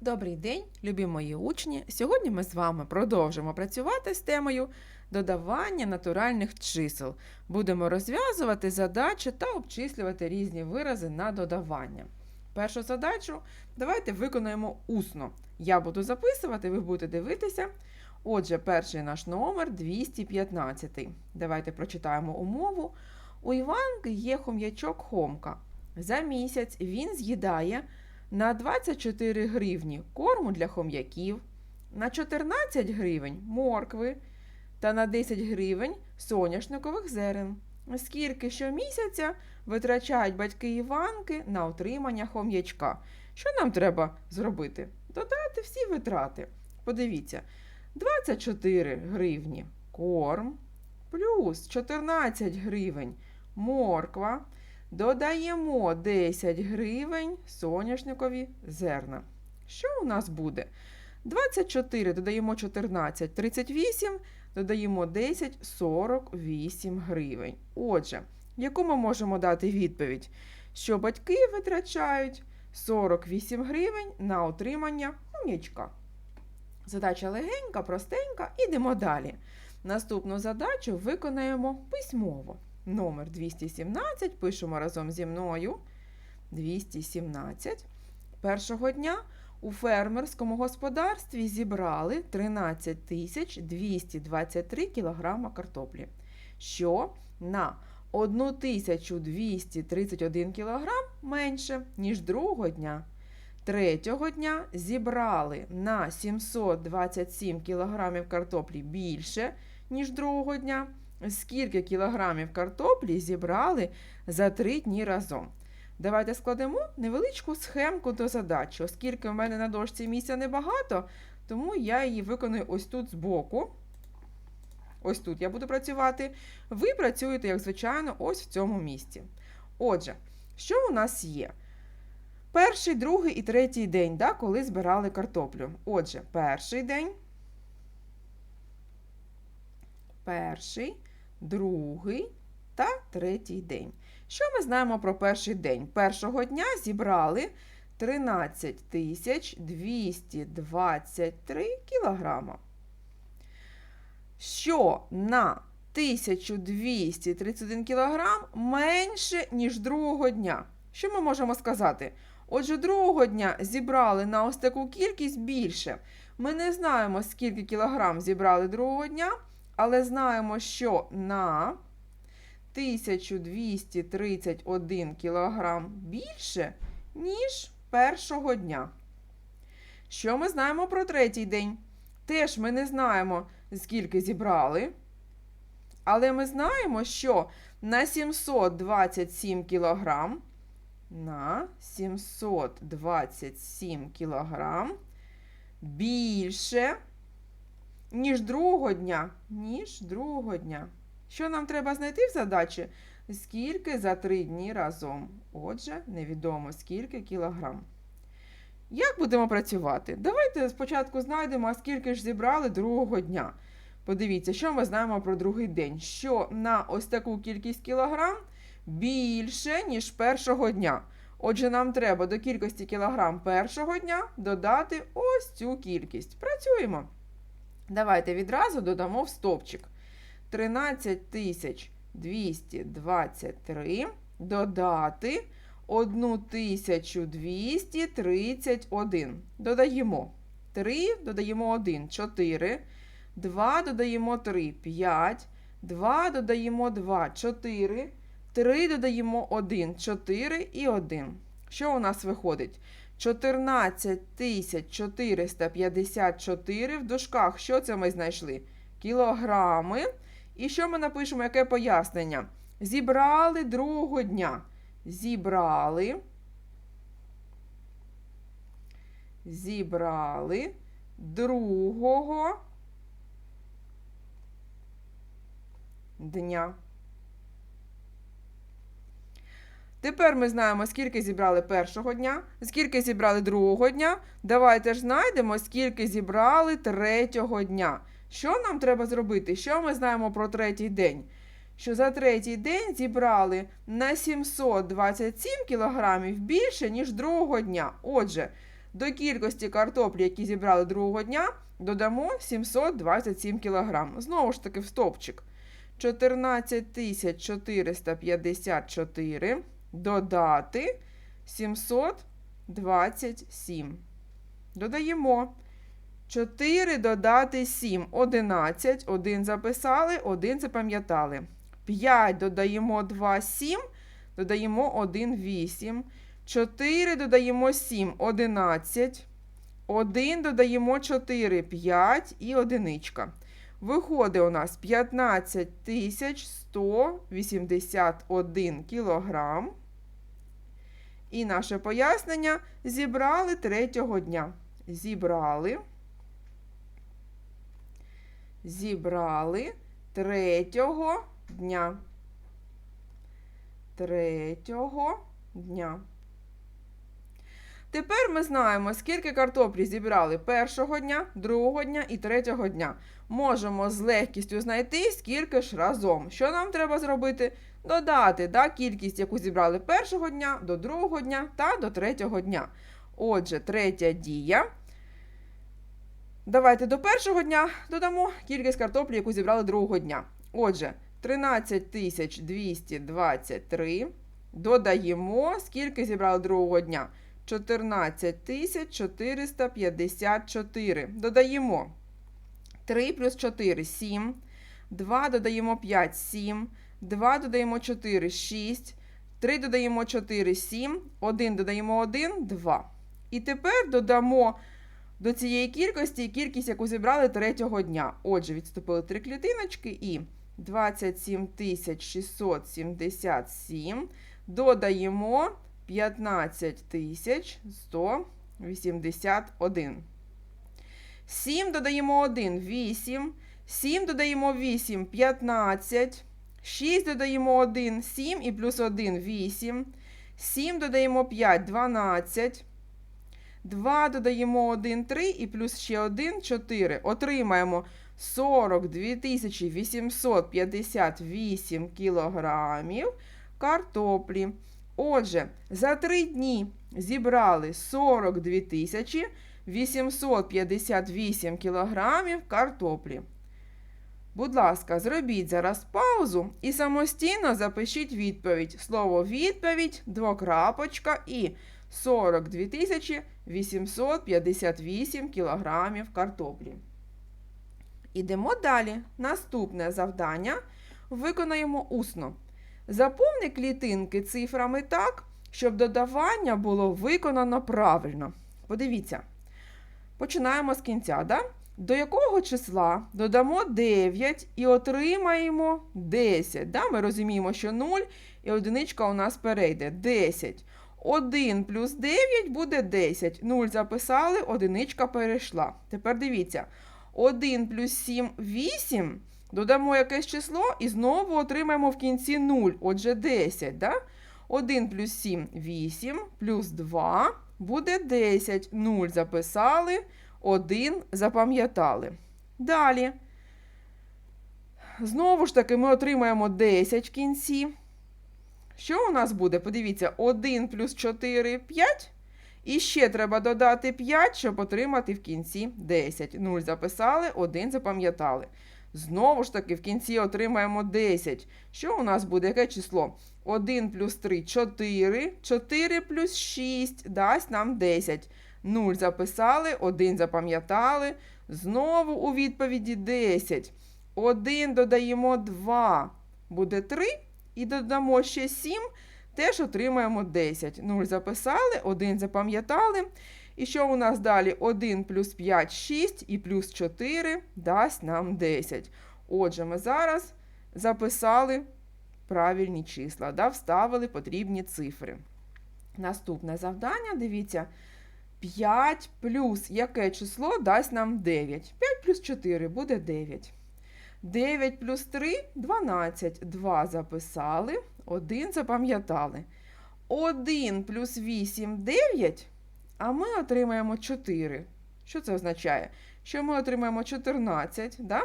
Добрий день, любі мої учні! Сьогодні ми з вами продовжимо працювати з темою додавання натуральних чисел. Будемо розв'язувати задачі та обчислювати різні вирази на додавання. Першу задачу давайте виконаємо усно. Я буду записувати, ви будете дивитися. Отже, перший наш номер 215. Давайте прочитаємо умову. У Іванки є хом'ячок Хомка. За місяць він з'їдає на 24 гривні корму для хом'яків, на 14 гривень моркви та на 10 гривень соняшникових зерен. Скільки щомісяця витрачають батьки Іванки на утримання хом'ячка? Що нам треба зробити? Додати всі витрати. Подивіться, 24 гривні корм, плюс 14 гривень морква. Додаємо 10 гривень соняшникові зерна. Що у нас буде? 24 додаємо 14, 38, додаємо 10, 48 гривень. Отже, яку ми можемо дати відповідь? Що батьки витрачають 48 гривень на отримання хом'ячка. Задача легенька, простенька, ідемо далі. Наступну задачу виконаємо письмово. Номер 217 пишемо разом зі мною. 217. Першого дня у фермерському господарстві зібрали 13 тисяч 223 кг картоплі, що на 1231 кг менше, ніж другого дня. Третього дня зібрали на 727 кг картоплі більше, ніж другого дня. Скільки кілограмів картоплі зібрали за три дні разом? Давайте складемо невеличку схемку до задачі, оскільки в мене на дошці місця небагато, тому я її виконую ось тут збоку. Ось тут я буду працювати. Ви працюєте, як звичайно, ось в цьому місці. Отже, що у нас є? Перший, другий і третій день, да, коли збирали картоплю. Отже, перший день. Перший, другий та третій день. Що ми знаємо про перший день? Першого дня зібрали 13 223 кілограма. Що на 1231 кілограм менше, ніж другого дня. Що ми можемо сказати? Отже, другого дня зібрали на ось таку кількість більше. Ми не знаємо, скільки кілограм зібрали другого дня, але знаємо, що на 1231 кілограм більше, ніж першого дня. Що ми знаємо про третій день? Теж ми не знаємо, скільки зібрали. Але ми знаємо, що на 727 кілограм, на 727 кілограм більше, ніж другого дня, ніж другого дня. Що нам треба знайти в задачі? Скільки за три дні разом. Отже, невідомо скільки кілограм. Як будемо працювати? Давайте спочатку знайдемо, а скільки ж зібрали другого дня. Подивіться, що ми знаємо про другий день. Що на ось таку кількість кілограм більше, ніж першого дня. Отже, нам треба до кількості кілограм першого дня додати ось цю кількість. Працюємо. Давайте відразу додамо в стовпчик. 13 тисяч 223 додати 1231. Додаємо 3, додаємо 1, 4, 2 додаємо 3, 5, 2 додаємо 2, 4, 3 додаємо 1, 4 і 1. Що у нас виходить? 14 454 в дужках. Що це ми знайшли? Кілограми. І що ми напишемо? Яке пояснення? Зібрали другого дня. Зібрали. Зібрали другого дня. Тепер ми знаємо, скільки зібрали першого дня, скільки зібрали другого дня. Давайте ж знайдемо, скільки зібрали третього дня. Що нам треба зробити? Що ми знаємо про третій день? Що за третій день зібрали на 727 кілограмів більше, ніж другого дня. Отже, До кількості картоплі, які зібрали другого дня, додамо 727 кг. Знову ж таки в стовпчик. 14 454 додати 727. Додаємо 4 додати 7 11. 1 записали, 1 запам'ятали. 5 додаємо 2 7, додаємо 1 8. 4 додаємо 7 11. 1 додаємо 4 5 і одиничка. Виходить у нас 15 181 кілограм. І наше пояснення зібрали третього дня. Зібрали. Зібрали третього дня. Третього дня. Тепер ми знаємо, скільки картоплі зібрали першого дня, другого дня і третього дня. Можемо з легкістю знайти, скільки ж разом. Що нам треба зробити? Додати да, кількість, яку зібрали першого дня, до другого дня та до третього дня. Отже, третя дія. Давайте до першого дня додамо кількість картоплі, яку зібрали другого дня. Отже, 13 223. Додаємо, скільки зібрали другого дня. 14 454. Додаємо 3 плюс 4 7. 2 додаємо 5 7. 2 додаємо 4 6. 3 додаємо 4 7. 1 додаємо 1 2. І тепер додамо до цієї кількості кількість, яку зібрали третього дня. Отже, відступили три клітиночки і 27 677. Додаємо 15 181. 7 додаємо 1 8. 7 додаємо 8 15. 6 додаємо 1 7 і плюс 1 8. 7 додаємо 5 12. 2 додаємо 1 3 і плюс ще 1 4. Отримаємо 42 858 кілограмів картоплі. Отже, за 3 дні зібрали 42 тисячі 858 кілограмів картоплі. Будь ласка, зробіть зараз паузу і самостійно запишіть відповідь. Слово відповідь, двокрапочка і 42 тисячі 858 кілограмів картоплі. Ідемо далі. Наступне завдання виконаємо усно. Заповни клітинки цифрами так, щоб додавання було виконано правильно. Подивіться. Починаємо з кінця. Да? До якого числа додамо 9 і отримаємо 10. Да? Ми розуміємо, що 0 і одиничка у нас перейде 10. 1 плюс 9 буде 10. 0 записали, одиничка перейшла. Тепер дивіться. 1 плюс 7 8. Додамо якесь число і знову отримаємо в кінці 0. Отже, 10. Да? 1 плюс 7 8, плюс 2 буде 10. 0 записали, 1 запам'ятали. Далі. Знову ж таки, ми отримаємо 10 в кінці. Що у нас буде? Подивіться, 1 плюс 4 5. І ще треба додати 5, щоб отримати в кінці 10. 0 записали, 1 запам'ятали. Знову ж таки, в кінці отримаємо 10. Що у нас буде? Яке число? 1 плюс 3 4. 4 плюс 6 дасть нам 10. 0 записали, 1 запам'ятали. Знову у відповіді 10. 1 додаємо 2. Буде 3. І додамо ще 7. Теж отримаємо 10. 0 записали, 1 запам'ятали. І що у нас далі? 1 плюс 5 6 і плюс 4 дасть нам 10. Отже, ми зараз записали правильні числа, да, вставили потрібні цифри. Наступне завдання, дивіться, 5 плюс яке число дасть нам 9. 5 плюс 4 буде 9. 9 плюс 3 12. 2 записали, 1 запам'ятали. 1 плюс 8 9. А ми отримаємо 4. Що це означає? Що ми отримаємо 14, да?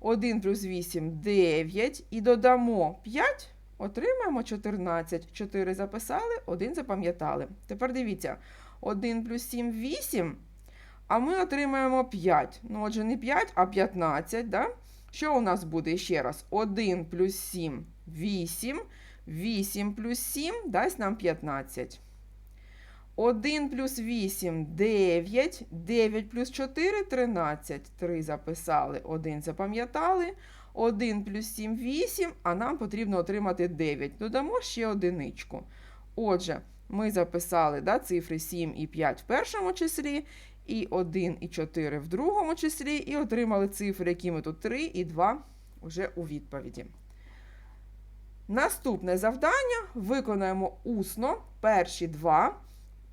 1 плюс 8 9. І додамо 5, отримаємо 14. 4 записали, 1 запам'ятали. Тепер дивіться. 1 плюс 7 8, а ми отримаємо 5. Ну, отже, не 5, а 15. Да? Що у нас буде ще раз? 1 плюс 7 8. 8 плюс 7 дасть нам 15. 1 плюс 8 9. 9 плюс 4 13. 3 записали, 1 запам'ятали. 1 плюс 7 8, а нам потрібно отримати 9. Додамо ще одиничку. Отже, ми записали да, цифри 7 і 5 в першому числі, і 1 і 4 в другому числі, і отримали цифри, які ми тут 3 і 2 вже у відповіді. Наступне завдання виконаємо усно перші два,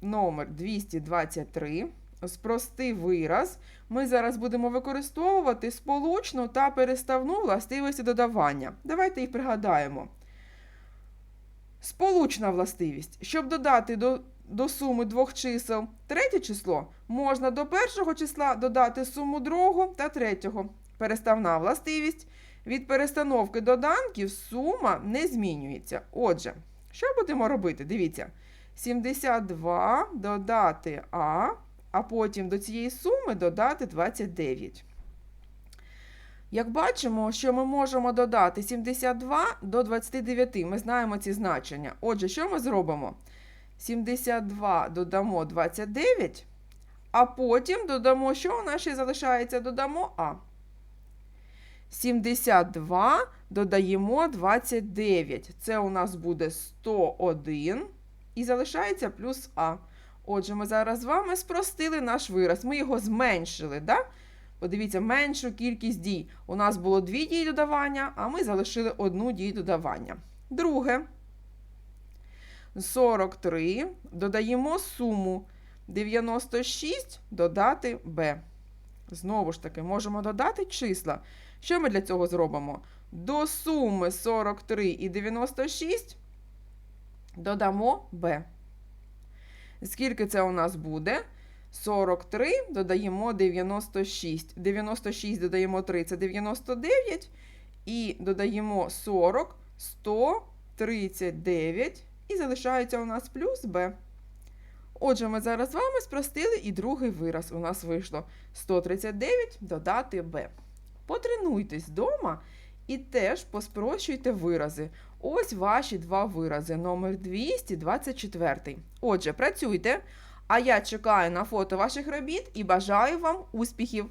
номер 223. Спрости вираз. Ми зараз будемо використовувати сполучну та переставну властивості додавання. Давайте їх пригадаємо. Сполучна властивість. Щоб додати до, до суми двох чисел третє число, можна до першого числа додати суму другого та третього. Переставна властивість. Від перестановки доданків сума не змінюється. Отже, що будемо робити? Дивіться. 72 додати А, а потім до цієї суми додати 29. Як бачимо, що ми можемо додати 72 до 29. Ми знаємо ці значення. Отже, що ми зробимо? 72 додамо 29, а потім додамо, що у нас ще залишається? Додамо А. 72 додаємо 29. Це у нас буде 101 і залишається плюс А. Отже, ми зараз з вами спростили наш вираз. Ми його зменшили. Да? Подивіться, меншу кількість дій. У нас було дві дії додавання, а ми залишили одну дію додавання. Друге. 43. Додаємо суму 96 додати Б. Знову ж таки, можемо додати числа. Що ми для цього зробимо? До суми 43 і 96 додамо b. Скільки це у нас буде? 43 додаємо 96. 96 додаємо 3 це 99. І додаємо 40, 139. І залишається у нас плюс b. Отже, ми зараз з вами спростили і другий вираз. У нас вийшло 139 додати b. Потренуйтесь вдома і теж поспрощуйте вирази. Ось ваші два вирази, номер 224. Отже, працюйте, а я чекаю на фото ваших робіт і бажаю вам успіхів!